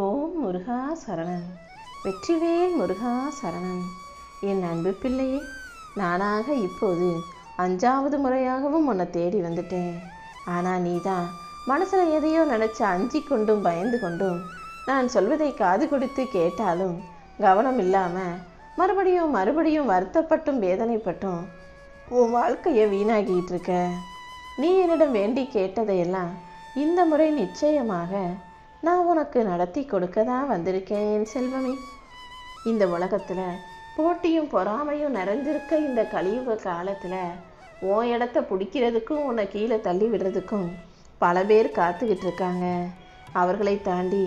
ஓம் முருகா சரணன் வெற்றிவேல் முருகா சரணன் என் அன்பு பிள்ளையே நானாக இப்போது அஞ்சாவது முறையாகவும் உன்னை தேடி வந்துட்டேன். ஆனால் நீ தான் மனசில் எதையோ நினச்சி அஞ்சி கொண்டும் பயந்து கொண்டும் நான் சொல்வதை காது கொடுத்து கேட்டாலும் கவனம் இல்லாமல் மறுபடியும் மறுபடியும் வருத்தப்பட்டும் வேதனைப்பட்டும் உன் வாழ்க்கையை வீணாகிட்டு இருக்க. நீ என்னிடம் வேண்டி கேட்டதையெல்லாம் இந்த முறை நிச்சயமாக நான் உனக்கு நடத்தி கொடுக்க தான் வந்திருக்கேன் என் செல்வமே. இந்த உலகத்தில் போட்டியும் பொறாமையும் நிறைஞ்சிருக்க இந்த கலியுக காலத்தில் உன் இடத்த பிடிக்கிறதுக்கும் உன்னை கீழே தள்ளி விடுறதுக்கும் பல பேர் காத்துக்கிட்டு இருக்காங்க. அவர்களை தாண்டி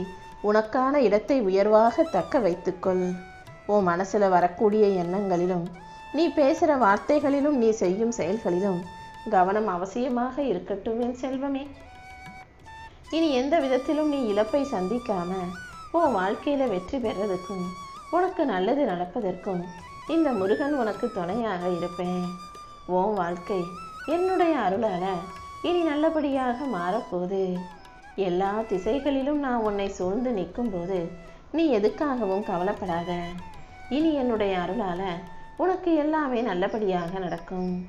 உனக்கான இடத்தை உயர்வாக தக்க வைத்துக்கொள். உன் மனசில் வரக்கூடிய எண்ணங்களிலும் நீ பேசுகிற வார்த்தைகளிலும் நீ செய்யும் செயல்களிலும் கவனம் அவசியமாக இருக்கட்டும் என் செல்வமே. இனி எந்த விதத்திலும் நீ இழப்பை சந்திக்காம உன் வாழ்க்கையில வெற்றி பெறதுக்கும் உனக்கு நல்லது நடப்பதற்கும் இந்த முருகன் உனக்கு துணையாக இருப்பேன். உன் வாழ்க்கை என்னுடைய அருளால இனி நல்லபடியாக மாறப்போகுது. எல்லா திசைகளிலும் நான் உன்னை சூழ்ந்து நிற்கும்போது நீ எதுக்காகவும் கவலைப்படாத. இனி என்னுடைய அருளால உனக்கு எல்லாமே நல்லபடியாக நடக்கும்.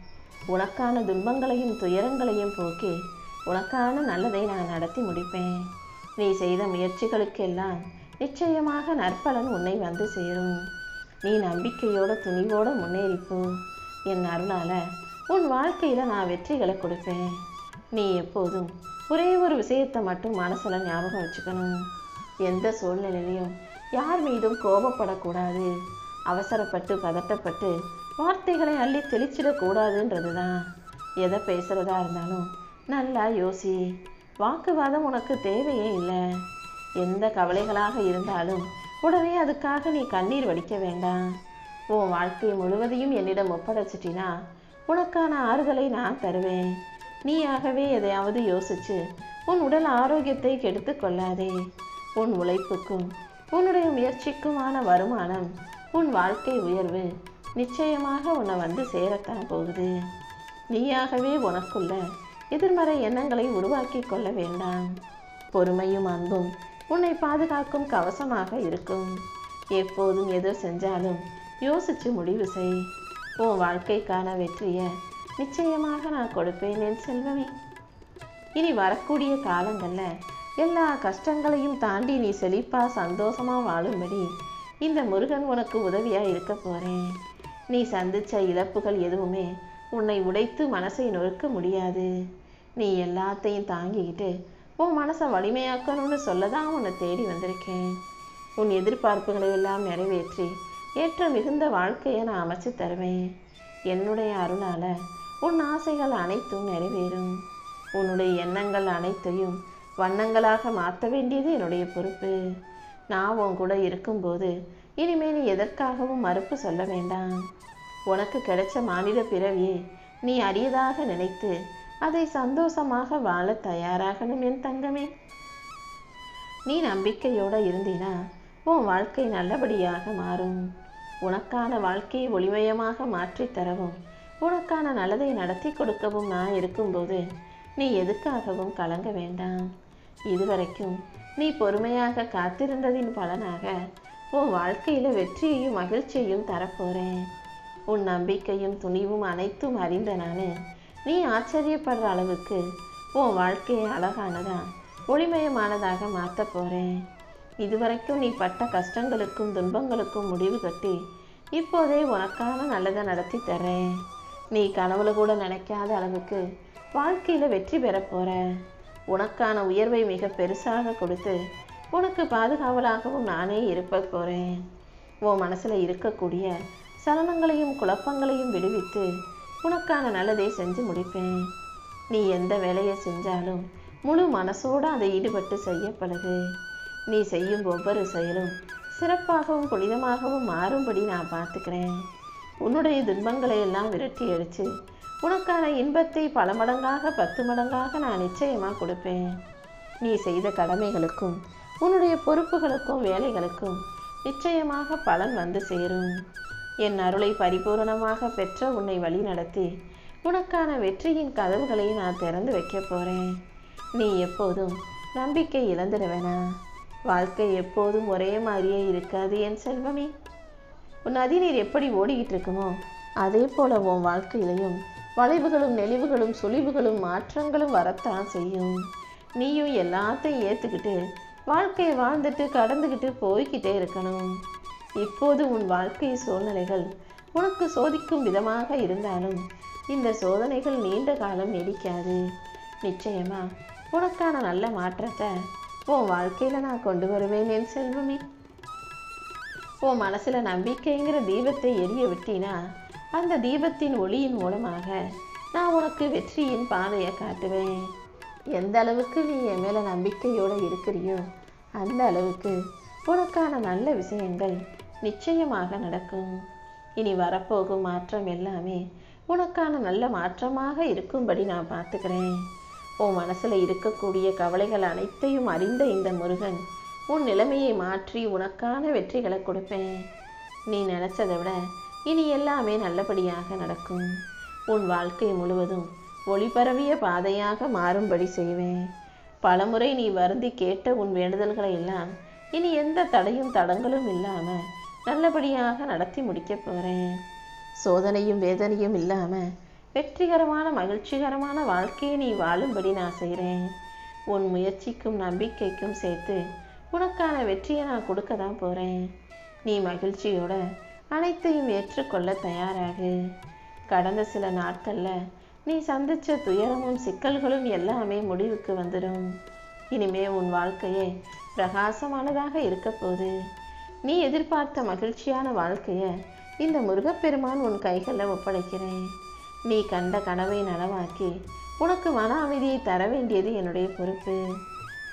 உனக்கான துன்பங்களையும் துயரங்களையும் போக்கி உனக்கான நல்லதை நான் நடத்தி முடிப்பேன். நீ செய்த முயற்சிகளுக்கெல்லாம் நிச்சயமாக நற்பலன் உன்னை வந்து சேரும். நீ நம்பிக்கையோட துணிவோட முன்னேறிப்போ. என் அருளால் உன் வாழ்க்கையில் நான் வெற்றிகளை கொடுப்பேன். நீ எப்போதும் ஒரே ஒரு விஷயத்தை மட்டும் மனசில் ஞாபகம் வச்சுக்கணும். எந்த சூழ்நிலையிலையும் யார் மீதும் கோபப்படக்கூடாது. அவசரப்பட்டு பதட்டப்பட்டு வார்த்தைகளை அள்ளி தெளிச்சிடக்கூடாதுன்றது தான் எதை பேசுகிறதா இருந்தாலும் நல்லா யோசி. வாக்குவாதம் உனக்கு தேவையே இல்லை. எந்த கவலைகளாக இருந்தாலும் உடனே அதுக்காக நீ கண்ணீர் வடிக்க வேண்டாம். உன் வாழ்க்கை முழுவதையும் என்னிடம் ஒப்படைச்சிட்டினா உனக்கான ஆறுதலை நான் தருவேன். நீயாகவே எதையாவது யோசிச்சு உன் உடல் ஆரோக்கியத்தை கெடுத்து கொள்ளாதே. உன் உழைப்புக்கும் உன்னுடைய முயற்சிக்குமான வருமானம் உன் வாழ்க்கை உயர்வு நிச்சயமாக உன்னை வந்து சேரத்தான் போகுது. நீயாகவே உனக்குள்ள எதிர்மறை எண்ணங்களை உருவாக்கி கொள்ள வேண்டாம். பொறுமையும் அன்பும் உன்னை பாதுகாக்கும் கவசமாக இருக்கும். எப்போதும் எது செஞ்சாலும் யோசிச்சு முடிவு செய். உன் வாழ்க்கைக்கான வெற்றியை நிச்சயமாக நான் கொடுப்பேன் என் செல்வமே. இனி வரக்கூடிய காலங்களில் எல்லா கஷ்டங்களையும் தாண்டி நீ செழிப்பாக சந்தோஷமா வாழும்படி இந்த முருகன் உனக்கு உதவியாக இருக்க போறேன். நீ சந்திச்ச இழப்புகள் எதுவுமே உன்னை உடைத்து மனசை நொறுக்க முடியாது. நீ எல்லாத்தையும் தாங்கிக்கிட்டு உன் மனசை வலிமையாக்கணும்னு சொல்ல தான் உன்னை தேடி வந்திருக்கேன். உன் எதிர்பார்ப்புகளை எல்லாம் நிறைவேற்றி ஏற்ற மிகுந்த வாழ்க்கையை நான் அமைச்சு தருவேன். என்னுடைய அருளால் உன் ஆசைகள் அனைத்தும் நிறைவேறும். உன்னுடைய எண்ணங்கள் அனைத்தையும் வண்ணங்களாக மாற்ற வேண்டியது என்னுடைய பொறுப்பு. நான் உன் கூட இருக்கும்போது இனிமேல் நீ எதற்காகவும் மறுப்பு சொல்ல வேண்டாம். உனக்கு கிடைச்ச மாநில பிறவியை நீ அரியதாக நினைத்து அதை சந்தோஷமாக வாழ தயாராகணும் என் தங்கமே. நீ நம்பிக்கையோட இருந்தினா உன் வாழ்க்கை நல்லபடியாக மாறும். உனக்கான வாழ்க்கையை ஒளிமயமாக மாற்றித் தரவும் உனக்கான நல்லதை நடத்தி கொடுக்கவும் நான் இருக்கும்போது நீ எதுக்காகவும் கலங்க வேண்டாம். இதுவரைக்கும் நீ பொறுமையாக காத்திருந்ததின் பலனாக உன் வாழ்க்கையில் வெற்றியையும் மகிழ்ச்சியையும் தரப்போறேன். உன் நம்பிக்கையும் துணிவும் அனைத்தும் அறிந்த நான். நீ ஆச்சரியப்படுற அளவுக்கு உன் வாழ்க்கையை அழகானதா ஒளிமயமானதாக மாற்றப் போகிறேன் இதுவரைக்கும் நீ பட்ட கஷ்டங்களுக்கும் துன்பங்களுக்கும் முடிவு கட்டி இப்போதே உனக்கான நல்லதை நடத்தி தரேன் நீ கனவுல கூட நினைக்காத அளவுக்கு வாழ்க்கையில் வெற்றி பெறப் போற. உனக்கான உயர்வை மிக பெருசாக கொடுத்து உனக்கு பாதுகாவலாகவும் நானே இருப்ப போகிறேன் உன் மனசில் இருக்கக்கூடிய சலனங்களையும் குழப்பங்களையும் விடுவித்து உனக்கான நல்லதை செஞ்சு முடிப்பேன். நீ எந்த வேலையை செஞ்சாலும் முழு மனசோட அதை ஈடுபட்டு செய்ய பழகு நீ செய்யும் ஒவ்வொரு செயலும் சிறப்பாகவும் புனிதமாகவும் மாறும்படி நான் பார்த்துக்கிறேன். உன்னுடைய துன்பங்களை எல்லாம் விரட்டி அடிச்சு உனக்கான இன்பத்தை பல மடங்காக பத்து மடங்காக நான் நிச்சயமாக கொடுப்பேன். நீ செய்த கடமைகளுக்கும் உன்னுடைய பொறுப்புகளுக்கும் வேலைகளுக்கும் நிச்சயமாக பலன் வந்து சேரும். என் அருளை பரிபூரணமாக பெற்ற உன்னை வழி நடத்தி உனக்கான வெற்றியின் கதவுகளை நான் திறந்து வைக்க போகிறேன் நீ எப்போதும் நம்பிக்கை இழந்துடுவேனா? வாழ்க்கை எப்போதும் ஒரே மாதிரியே இருக்காது என் செல்வமே. உன் நதிநீர் எப்படி ஓடிக்கிட்டு இருக்குமோ அதே போல உன் வாழ்க்கையிலையும் வளைவுகளும் நெளிவுகளும் சுழிவுகளும் மாற்றங்களும் வரத்தான் செய்யும். நீயும் எல்லாத்தையும் ஏற்றுக்கிட்டு வாழ்க்கையை வாழ்ந்துட்டு கடந்துக்கிட்டு போய்கிட்டே இருக்கணும். இப்போது உன் வாழ்க்கை சூழ்நிலைகள் உனக்கு சோதிக்கும் விதமாக இருந்தாலும் இந்த சோதனைகள் நீண்ட காலம் நீடிக்காது. நிச்சயமா உனக்கான நல்ல மாற்றத்தை உன் வாழ்க்கையில் நான் கொண்டு வருவேன் என் செல்வமே. உன் மனசில் நம்பிக்கைங்கிற தீபத்தை எரிய விட்டினா அந்த தீபத்தின் ஒளியின் மூலமாக நான் உனக்கு வெற்றியின் பாதையை காட்டுவேன். எந்த அளவுக்கு நீ என் மேலே நம்பிக்கையோடு இருக்கிறியோ அந்த அளவுக்கு உனக்கான நல்ல விஷயங்கள் நிச்சயமாக நடக்கும். இனி வரப்போகும் மாற்றம் எல்லாமே உனக்கான நல்ல மாற்றமாக இருக்கும்படி நான் பார்த்துக்கிறேன். உன் மனசில் இருக்கக்கூடிய கவலைகள் அனைத்தையும் அறிந்த இந்த முருகன் உன் நிலைமையை மாற்றி உனக்கான வெற்றிகளை கொடுப்பேன். நீ நினச்சதை விட இனி எல்லாமே நல்லபடியாக நடக்கும். உன் வாழ்க்கை முழுவதும் ஒளிபரவிய பாதையாக மாறும்படி செய்வேன். பலமுறை நீ வருந்தி கேட்ட உன் வேண்டுதல்களை எல்லாம் இனி எந்த தடையும் தடங்களும் இல்லாமல் நல்லபடியாக நடத்தி முடிக்க போகிறேன் சோதனையும் வேதனையும் இல்லாமல் வெற்றிகரமான மகிழ்ச்சிகரமான வாழ்க்கையை நீ வாழும்படி நான் செய்கிறேன் உன் முயற்சிக்கும் நம்பிக்கைக்கும் சேர்த்து உனக்கான வெற்றியை நான் கொடுக்க தான் போகிறேன் நீ மகிழ்ச்சியோட அனைத்தையும் ஏற்றுக்கொள்ள தயாராகு. கடந்த சில நாட்களில் நீ சந்தித்த துயரமும் சிக்கல்களும் எல்லாமே முடிவுக்கு வந்துடும் இனிமே உன் வாழ்க்கையே பிரகாசமானதாக இருக்க போகுது. நீ எதிர்பார்த்த மகிழ்ச்சியான வாழ்க்கையை இந்த முருகப்பெருமான் உன் கைகளில் ஒப்படைக்கிறேன். நீ கண்ட கனவை நனவாக்கி உனக்கு மன அமைதியை தர வேண்டியது என்னுடைய பொறுப்பு.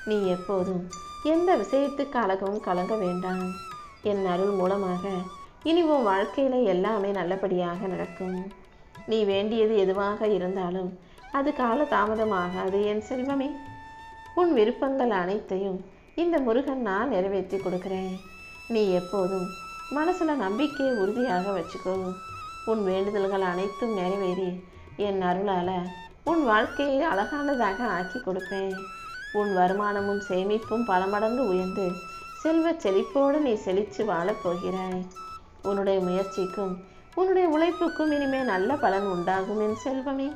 நீ எப்போதும் எந்த விஷயத்துக்கு அழகவும் கலங்க வேண்டாம். என் அருள் மூலமாக இனி உன் வாழ்க்கையில் எல்லாமே நல்லபடியாக நடக்கும். நீ வேண்டியது எதுவாக இருந்தாலும் அது கால தாமதமாகாது என் செல்வமே. உன் விருப்பங்கள் அனைத்தையும் இந்த முருகன் நான் நிறைவேற்றி கொடுக்கிறேன். நீ எப்போதும் மனசுல நம்பிக்கையை உறுதியாக வச்சுக்கோ. உன் வேண்டுதல்கள் அனைத்தும் நிறைவேறி என் அருளால் உன் வாழ்க்கையை அழகானதாக ஆக்கி கொடுப்பேன். உன் வருமானமும் சேமிப்பும் பல மடங்கு உயர்ந்து செல்வ செழிப்போடு நீ செழித்து வாழப் போகிறாய். உன்னுடைய முயற்சிக்கும் உன்னுடைய உழைப்புக்கும் இனிமே நல்ல பலன் உண்டாகும் என் செல்வமே.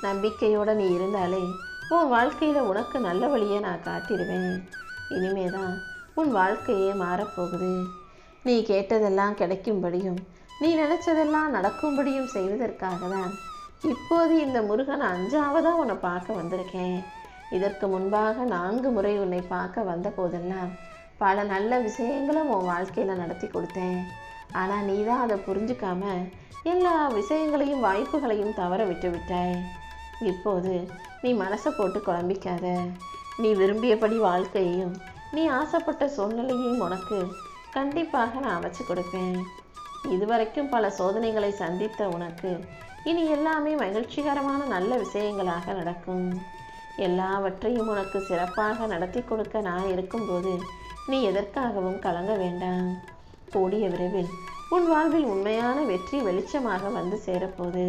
நம்பிக்கையோடு நீ இருந்தாலே உன் வாழ்க்கையில் உனக்கு நல்ல வழியை நான் காட்டிடுவேன். இனிமேதான் உன் வாழ்க்கையே மாறப்போகுது. நீ கேட்டதெல்லாம் கிடைக்கும்படியும் நீ நினைச்சதெல்லாம் நடக்கும்படியும் செய்வதற்காக தான் இப்போது இந்த முருகன் அஞ்சாவதாக உன்னை பார்க்க வந்திருக்கேன். இதற்கு முன்பாக நான்கு முறை உன்னை பார்க்க வந்த போதெல்லாம் பல நல்ல விஷயங்களும் உன் வாழ்க்கையில் நடத்தி கொடுத்தேன். ஆனால் நீ தான் அதை புரிஞ்சுக்காம எல்லா விஷயங்களையும் வாய்ப்புகளையும் தவற விட்டு விட்டாய். இப்போது நீ மனசை போட்டு குழம்பிக்காத. நீ விரும்பியபடி வாழ்க்கையையும் நீ ஆசைப்பட்ட சூழ்நிலையும் உனக்கு கண்டிப்பாக நான் அமைச்சு கொடுப்பேன். இதுவரைக்கும் பல சோதனைகளை சந்தித்த உனக்கு இனி எல்லாமே மகிழ்ச்சிகரமான நல்ல விஷயங்களாக நடக்கும். எல்லாவற்றையும் உனக்கு சிறப்பாக நடத்தி கொடுக்க நான் இருக்கும்போது நீ எதற்காகவும் கலங்க வேண்டாம். கூடிய விரைவில் உன் வாழ்வில் உண்மையான வெற்றி வெளிச்சமாக வந்து சேரப்போகுது.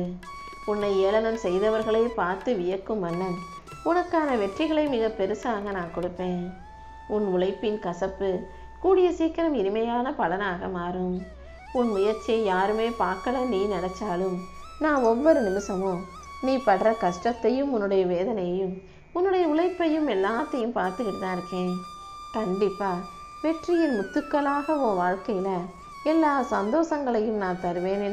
உன்னை ஏளனம் செய்தவர்களை பார்த்து வியக்கும் மன்னன் உனக்கான வெற்றிகளை மிக பெருசாக நான் கொடுப்பேன். உன் உழைப்பின் கசப்பு கூடிய சீக்கிரம் இனிமையான பலனாக மாறும். உன் முயற்சியை யாருமே பார்க்கல நீ நினைச்சாலும். நான் ஒவ்வொரு நிமிஷமும் நீ படுற கஷ்டத்தையும் உன்னுடைய வேதனையையும் உன்னுடைய உழைப்பையும் எல்லாத்தையும் பார்த்துக்கிட்டு தான் இருக்கேன். கண்டிப்பா வெற்றியின் முத்துக்களாக உன் வாழ்க்கையில எல்லா சந்தோஷங்களையும் நான் தருவேன்